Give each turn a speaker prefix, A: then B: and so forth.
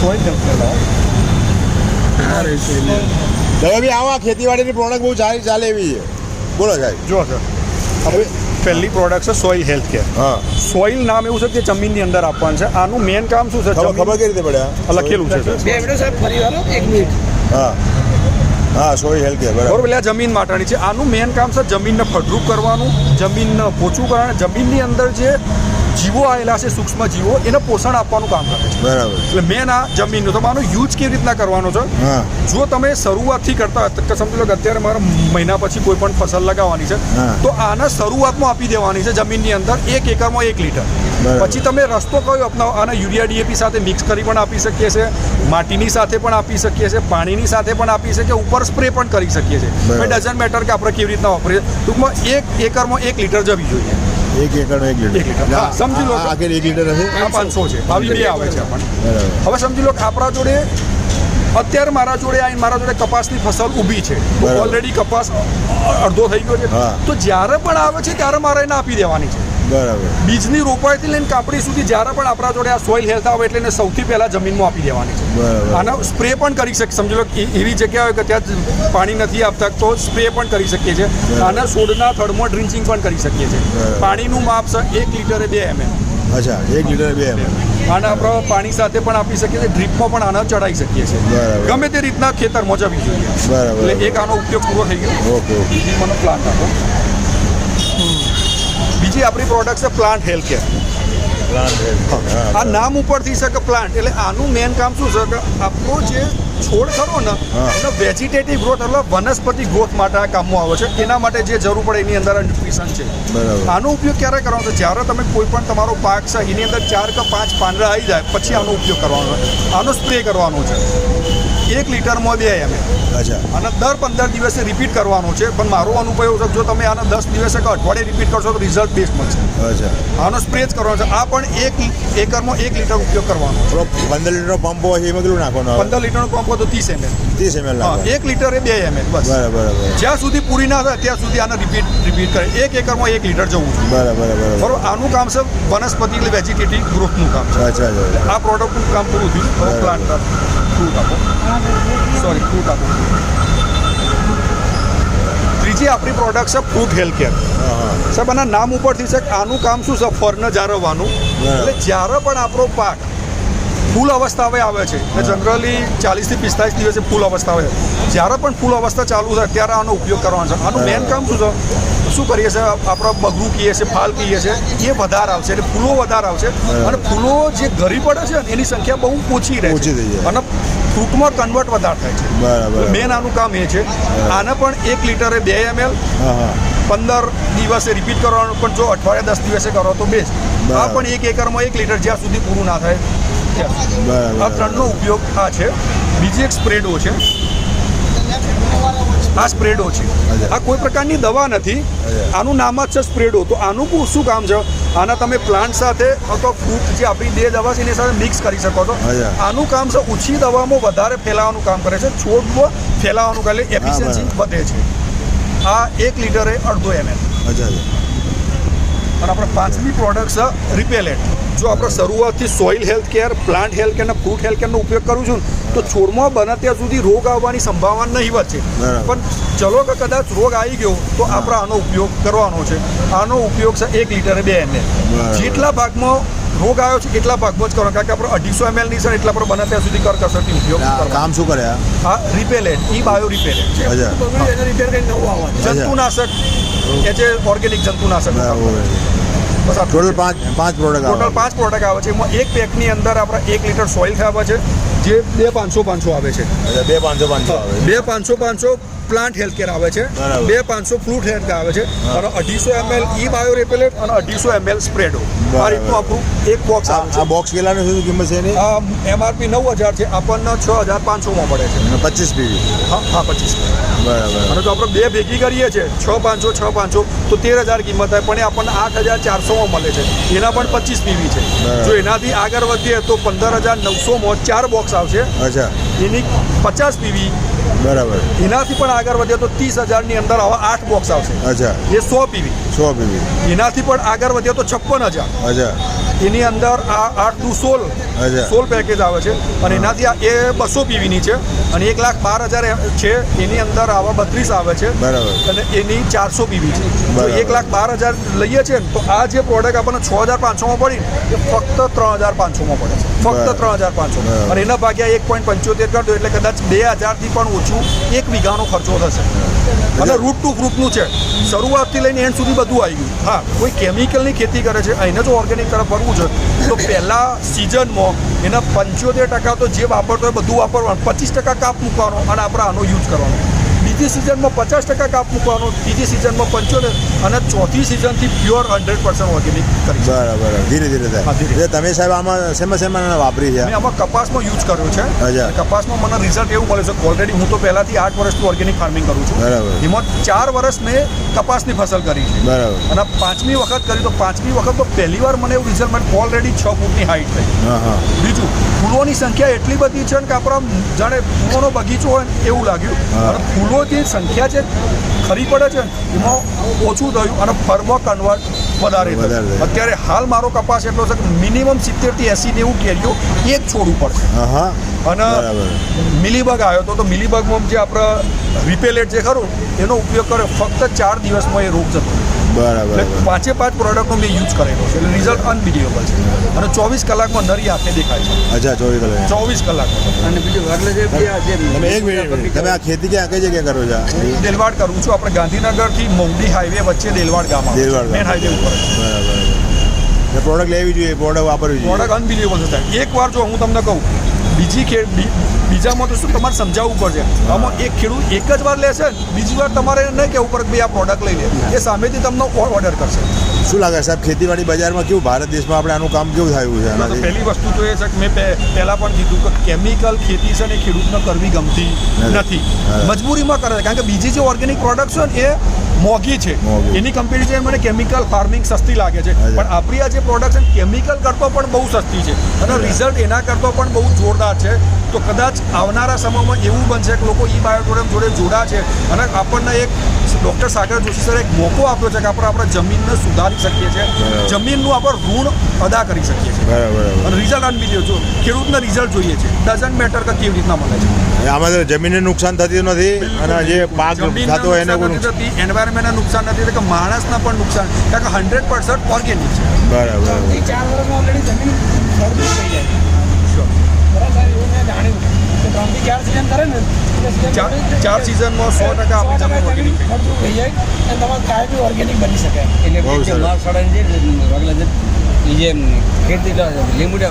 A: Soil લાવો
B: દયાભાઈ આવા ખેતીવાડીની product બહુ સારી ચાલે એવી છે. બોલો સાહેબ
A: જો સર. હવે પહેલી પ્રોડક્ટ છે સોઇલ હેલ્થ કેર
B: હા.
A: સોઇલ નામ એવું છે કે જમીનની અંદર આપવાનું છે. આનું મેન કામ શું છે?
B: ખબર ખબર કઈ રીતે પડ્યા
A: લખેલું છે સર.
C: બે મિનિટ સાહેબ ફરી વાળો એક મિનિટ.
B: હા. હા સોય હેલ્થ કેર
A: બરાબર. એટલે જમીન માટેની છે. આનું મેન કામ છે જમીનને ફળદ્રુપ કરવાનું જમીનને પોચું કરવાનું જમીનની અંદર જે જીવો આવેલા છે સૂક્ષ્મ જીવો એને પોષણ આપવાનું કામ કરે છે.
B: બરાબર.
A: એટલે મેન આ જમીનનું તો આનો યુઝ કેવી રીતના કરવાનો છે? જો તમે શરૂઆતથી કરતા સમજી લો કે અત્યારે મારે મહિના પછી કોઈ પણ ફસલ લગાવવાની છે તો આના શરૂઆતમાં આપી દેવાની છે જમીનની અંદર એક એકરમાં એક લીટર. પછી તમે રસ્તો કયો અપનાવો? આને યુરિયા ડીએપી સાથે મિક્સ કરી પણ આપી શકીએ છીએ માટીની સાથે પણ આપી શકીએ છીએ પાણીની સાથે પણ આપી શકીએ ઉપર સ્પ્રે પણ કરી શકીએ છીએ
B: ડઝન
A: ડઝન્ટ મેટર કે આપણે કેવી રીતના વાપરીએ. ટૂંકમાં એક એકરમાં એક લીટર જવી જોઈએ.
B: એક એકરનો એક લીટર
A: સમજી લો.
B: આ- આ એક લીટર હશે.
A: આ પાંચસો છે. બાવીસ આવે છે આપણને. હવે સમજી લો કે આપણા જોડે અત્યારે મારા જોડે આવીને મારા જોડે કપાસની ફસલ ઊભી છે. ઓલરેડી કપાસ અડધો થઈ ગયો છે. તો જ્યારે પણ આવે છે ત્યારે મારે એને આપી દેવાની છે.
B: બરાબર.
A: બીજની રોપાઈથી લઈને કાપડી સુધી જ્યારે પણ આપણા જોડે આ સોઇલ હેલ્થ આવે એટલે એને સૌથી પહેલાં જમીનમાં આપી દેવાની છે.
B: બરાબર.
A: આનો સ્પ્રે પણ કરી શકીએ સમજી લો એવી જગ્યા હોય કે ત્યાં પાણી નથી આપતા તો સ્પ્રે પણ કરી શકીએ છીએ. આના છોડના થડમાં ડ્રિન્ચિંગ પણ કરી શકીએ છીએ. પાણીનું માપ એક લીટરે બે એમએમ
B: અચ્છા એક લીટર બે એમ
A: અને આપણે પાણી સાથે પણ આપી શકીએ છીએ ડ્રીપમાં પણ આના ચડાવી શકીએ છીએ. ગમે તે રીતના ખેતરમાં જવી જોઈએ. એટલે એક આનો ઉપયોગ પૂરો થઈ ગયો.
B: Okay okay.
A: બીજી મને પ્લાન આપો. બીજી આપણી પ્રોડક્ટ છે પ્લાન્ટ હેલ્થ કેર આ નામ ઉપરથી છે કે પ્લાન્ટ એટલે આનું મેન કામ શું છે કે આપણો જે છોડ ખરો ને. એનો વેજીટેટિવ ગ્રોથ એટલે વનસ્પતિ ગ્રોથ માટે આ કામમાં આવે છે. એના માટે જે જરૂર પડે એની અંદર ન્યુટ્રિશન છે. આનો ઉપયોગ ક્યારે કરવાનો છે? જ્યારે તમે કોઈ પણ તમારો પાક છે એની અંદર ચાર કે પાંચ પાંદડા આવી જાય પછી આનો ઉપયોગ કરવાનો છે. આનો સ્પ્રે કરવાનો છે. એક લીટરમાં બે એમ
B: અચ્છા.
A: અને દર પંદર દિવસે રિપીટ કરવાનો છે. પણ મારો અનુભવ એવો છે જો તમે આને દસ દિવસે કે અઠવાડિયે રિપીટ કરશો તો રિઝલ્ટ બેસ્ટ મળશે.
B: અચ્છા.
A: આનો સ્પ્રે જ કરવાનો છે. આ પણ એક એકરમાં એક લીટર ઉપયોગ કરવાનો
B: પંદર લીટર પંપ હોય એમાં કેટલું નાખવાનો
A: પંદર લીટરનો પંપ હોય તો ત્રીસ એમએલ
B: ત્રીસ એમએલ
A: હા લીટર એ બે એમએલ બસ.
B: બરાબર બરાબર.
A: જ્યાં સુધી પૂરી ના થાય ત્યાં સુધી આને રિપીટ રિપીટ કરે. એક એકરમાં એક લીટર જવું જોઈએ
B: બરાબર બરાબર
A: બરોબર. આનું કામ છે વનસ્પતિ એટલે વેજીટેટિવ ગ્રોથનું કામ છે.
B: અચ્છા
A: આ પ્રોડક્ટનું કામ પૂરું થયું. પ્લાન્ટ ફ્રૂટ આપો સોરી ફ્રૂટ આપો ત્રીજી આપણી પ્રોડક્ટ છે ફ્રૂટ હેલ્થ કેર સાહેબ આના નામ ઉપરથી છે આનું કામ શું છે? ફળને જાળવવાનું. એટલે જ્યારે પણ આપણો પાક ફૂલ અવસ્થા હવે આવે છે. જનરલી ચાલીસથી પિસ્તાલીસ દિવસે ફૂલ અવસ્થા આવે જ્યારે પણ ફૂલ અવસ્થા ચાલુ થાય ત્યારે આનો ઉપયોગ કરવાનો છે. આનું મેન કામ શું છે? શું કરીએ છીએ? આપણે બગરું કહીએ છીએ ફાલ કહીએ છીએ એ વધારે આવશે. એટલે ફૂલો વધારે આવશે. અને ફૂલો જે ઘરી પડે છે એની સંખ્યા બહુ ઓછી રહે છે. અને ફ્રૂટમાં કન્વર્ટ વધારે થાય છે.
B: બરાબર
A: મેન આનું કામ એ છે. આને પણ એક લીટરે બે એમએલ પંદર દિવસે રિપીટ કરવાનું પણ જો અઠવાડિયા દસ દિવસે કરો તો બેસ્ટ આ. પણ એક એકરમાં એક લીટર જ્યાં સુધી પૂરું ના થાય ત્યાં આ ત્રણનો ઉપયોગ આ છે. બીજી એક સ્પ્રેડો છે. આ સ્પ્રેડો છે. આ કોઈ પ્રકારની દવા નથી. આનું નામ જ છે સ્પ્રેડો. તો આનું શું કામ છે? આના તમે પ્લાન્ટ સાથે અથવા ફ્રૂટ જે આપણી બે દવા છે એની સાથે મિક્સ કરી શકો છો. આનું કામ છે ઓછી દવામાં વધારે ફેલાવાનું કામ કરે છે. છોડમાં ફેલાવાનું કરે એફિશિયન્સી વધે છે. આ એક લીટરે અડધો એમએલ. અને આપણે પાંચમી પ્રોડક્ટ છે રિપેલેન્ટ જો આપણે શરૂઆતથી soil health care plant health care અને ફ્રૂટ હેલ્થ કેરનો ઉપયોગ કરું છું તો છોડમાં બને ત્યાં સુધી રોગ આવવાની સંભાવના નહીં છે પણ ચલો કે કદાચ રોગ આવી ગયો તો આપણે આનો ઉપયોગ કરવાનો છે. આનો ઉપયોગ છે એક લીટરે બે એમએલ જેટલા ભાગમાં રોગ આવ્યો છે કેટલા ભાગમાં જ કરો કારણ કે આપણે અઢીસો એમએલની છે એટલા પર બને ત્યાં સુધી કરકસરથી ઉપયોગ
B: આ
A: કરવાનો.
B: કામ શું કરે આ?
A: આ રિપેલેન્ટ ઈ બાયો રિપેલેન્ટ છે.
B: અચ્છા.
C: રિપેર કરીને નવું આવવાનું
A: જંતુનાશક કે જે ઓર્ગેનિક જંતુનાશક.
B: ટોટલ પાંચ પાંચ પ્રોડક્ટ
A: ટોટલ
B: આવે
A: પાંચ પ્રોડક્ટ આવે છે. એમાં એક પેકની અંદર આપણે એક લીટર સોઇલ ખાવા છે જે બે પાંચસો પાંચસો આવે છે.
B: બે પાંચસો પાંચસો આવે.
A: બે પાંચસો પાંચસો પ્લાન્ટ હેલ્થ કેર આવે છે. બે પાંચસો ફ્રૂટ હેલ્થ કેર આવે છે. અને અઢીસો એમએલ ઈ બાયો રેપેલેટ અને અઢીસો એમએલ સ્પ્રેડો. આ રીતનું આપણું એક બોક્સ આવે છે.
B: આ બોક્સ કેટલાની શું કિંમત છે એની?
A: આ એમઆરપી નવ હજાર છે. આપણને છ હજાર પાંચસોમાં પડે છે.
B: પચીસ પીવી.
A: હા હા પચીસ
B: બરાબર.
A: અને જો આપણે બે ભેગી કરીએ છીએ છ પાંચસો છ પાંચસો તો તેર હજાર કિંમત થાય. પણ એ આપણને આઠ હજાર ચારસોમાં મળે છે. એના પણ પચીસ પીવી છે. જો એનાથી આગળ વધીએ તો પંદર હજાર નવસોમાં ચાર બોક્સ આવશે. એની પચાસ પીવી
B: બરાબર.
A: એનાથી પણ આગળ વધે તો ત્રીસ હજારની અંદર આવા આઠ બોક્સ આવશે.
B: અચ્છા.
A: એ સો પીવી.
B: સો પીવી
A: એનાથી પણ આગળ વધ્યો તો છપ્પન હજાર.
B: હજાર
A: એની અંદર આ આઠ ટુ સોળ. સોળ પેકેજ આવે છે. અને એનાથી આ એ બસો પીવીની છે. અને એક લાખ બાર હજાર છે. એની અંદર આવા બત્રીસ આવે છે.
B: બરાબર.
A: અને એની ચારસો પીવી છે. એક લાખ બાર હજાર લઈએ છીએ તો આ જે પ્રોડક્ટ આપણને છ હજાર પાંચસોમાં પડી એ ફક્ત ત્રણ હજાર પાંચસોમાં પડે છે. ફક્ત ત્રણ હજાર પાંચસો. અને એના ભાગ્યા એક પોઈન્ટ પંચોતેર કરતો એટલે કદાચ બે હજારથી પણ ઓછું એક વીઘાનો ખર્ચો થશે. અને રૂટ ટુ ફ્રૂટનું છે. શરૂઆતથી લઈને એન્ડ સુધી બધું આવી ગયું. હા, કોઈ કેમિકલની ખેતી કરે છે એને જો ઓર્ગેનિક તરફ વળવું છે, તો પહેલાં સિઝનમાં એના પંચોતેર ટકા તો જે વાપરતો હોય બધું વાપરવાનું, પચીસ ટકા કાપ મૂકવાનો અને આપણે આનો યુઝ કરવાનો. બીજી સિઝનમાં પચાસ ટકા કાપ મૂકવાનો ત્રીજી સિઝનમાં પંચોતેર અને ચોથી સિઝનથી પ્યોર હંડ્રેડ પર્સન્ટ ઓર્ગેનિક કરી
B: બરાબર ધીરે ધીરે થાય. તમે સાહેબ આમાં શેમાં શેમાં વાપરી છે?
A: આમાં કપાસમાં યુઝ કર્યો છે. કપાસમાં મને રિઝલ્ટ એવું મળે છે ઓલરેડી હું તો પહેલાથી આઠ વર્ષથી ઓર્ગેનિક ફાર્મિંગ કરું છું.
B: બરાબર.
A: એમાં ચાર વર્ષ મેં કપાસની ફસલ કરી છે.
B: બરાબર.
A: અને પાંચમી વખત કરી તો પાંચમી વખતમાં પહેલી વાર મને એવું રિઝલ્ટ મળે ઓલરેડી છ ફૂટની હાઈટ થઈ. બીજું ફૂલોની સંખ્યા એટલી બધી છે ને કે આપણે જાણે ફૂલોનો બગીચો હોય એવું લાગ્યું.
B: હા.
A: અને ફૂલોની સંખ્યા જે ખરી પડે છે એમાં ઓછું થયું અને ફરમાં કન્વર્ટ વધારે થયું. અત્યારે હાલ મારો કપાસ એટલો છે કે મિનિમમ સિત્તેરથી એંસી નેવું કેરીઓ એક જ છોડવું છે
B: હા હા
A: અને મિલીબગ આવ્યો હતો તો મિલીબગમાં જે આપણે રિપેલેટ જે ખરું એનો ઉપયોગ કર્યો ફક્ત ચાર દિવસમાં એ રોગ જતો.
B: બરાબર
A: એટલે પાંચે પાંચ પ્રોડક્ટનો મેં યુઝ કરેલો છે. એટલે રિઝલ્ટ અનબિલીવેબલ છે. અને ચોવીસ કલાકમાં નરી આપને દેખાય છે.
B: અચ્છા ચોવીસ કલાક
A: ચોવીસ કલાકમાં.
D: અને બીજું એટલે જે
B: તમે એક મિનિટ તમે આ ખેતી ક્યાં કઈ જગ્યાએ કરો છો?
A: દેલવાડ કરું છું. આપણે ગાંધીનગરથી મૌડી હાઈવે વચ્ચે દેલવાડ ગામ
B: દેલવાડ
A: મેન હાઈવે ઉપર
B: બરાબર. પ્રોડક્ટ લેવી જોઈએ પ્રોડક્ટ વાપરવી જોઈએ.
A: પ્રોડક્ટ અનબિલીવેબલ છે એક વાર જો હું તમને કહું બીજી ખેડ બીજામાં તો શું તમારે સમજાવવું પડશે? આમાં એક ખેડૂત એક જ વાર લેશે બીજી વાર તમારે નહીં કહેવું પડે કે ભાઈ આ પ્રોડક્ટ લઈ લે. એ સામેથી તમને ઓર્ડર કરશે.
B: શું લાગે સાહેબ ખેતીવાડી બજારમાં કેવું? ભારત દેશમાં આપણે આનું કામ કેવું થયું છે
A: પહેલી વસ્તુ તો એ છે કે મેં પહેલાં પણ કીધું કે કેમિકલ ખેતી છે ને ખેડૂતને કરવી ગમતી
B: નથી.
A: નથી. મજબૂરીમાં કરે છે. કારણ કે બીજી જે ઓર્ગેનિક પ્રોડક્ટ છે ને એ મોંઘી છે. એની કમ્પેરિઝન મને કેમિકલ ફાર્મિંગ સસ્તી લાગે છે. પણ આપણી આ જે પ્રોડક્શન કેમિકલ કરતો પણ બહુ સસ્તી છે. અને રિઝલ્ટ એના કરતો પણ બહુ જોરદાર છે. તો કદાચ આવનારા સમયમાં એવું બનશે કે લોકો ઈ બાયોટોરિયમ જોડે જોડા છે. અને આપણને એક ડૉક્ટર સાગર જોશી સર એક મોકો આપ્યો છે કે આપણે આપણા જમીનને સુધારી શકીએ છીએ. જમીનનું આપણે ઋણ અદા કરી શકીએ છીએ.
B: બરાબર બરાબર.
A: અને રિઝલ્ટ બીજો જો ખેડૂતને રિઝલ્ટ જોઈએ છે. ડઝન્ટ મેટર કે કેવી રીતના મળે છે.
B: આમાં જમીનને નુકસાન થતું નથી અને જે પાક થતો એને
A: નથી એન્વાયરમેન્ટને નુકસાન. નથી એટલે કે માણસને પણ નુકસાન. કારણ કે હંડ્રેડ પર્સન્ટ ઓર્ગેનિક છે.
B: બરાબર
C: ત્રણથી ચાર વર્ષમાં ઓલરેડી જમીન ફળદ્રુપ થઈ જાય બરાબર એવું મેં જાણ્યું કે ત્રણથી ચાર સિઝન કરે ને એટલે season
A: ચાર ચાર સિઝનમાં સો ટકા આપણી જમીન ઓર્ગેનિક થઈ
C: જાય અને તમારે કાંઈ બી ઓર્ગેનિક બની શકે.
D: એટલે
B: સરસ.
D: માલ સડાઈને જે ખેતી લીમડા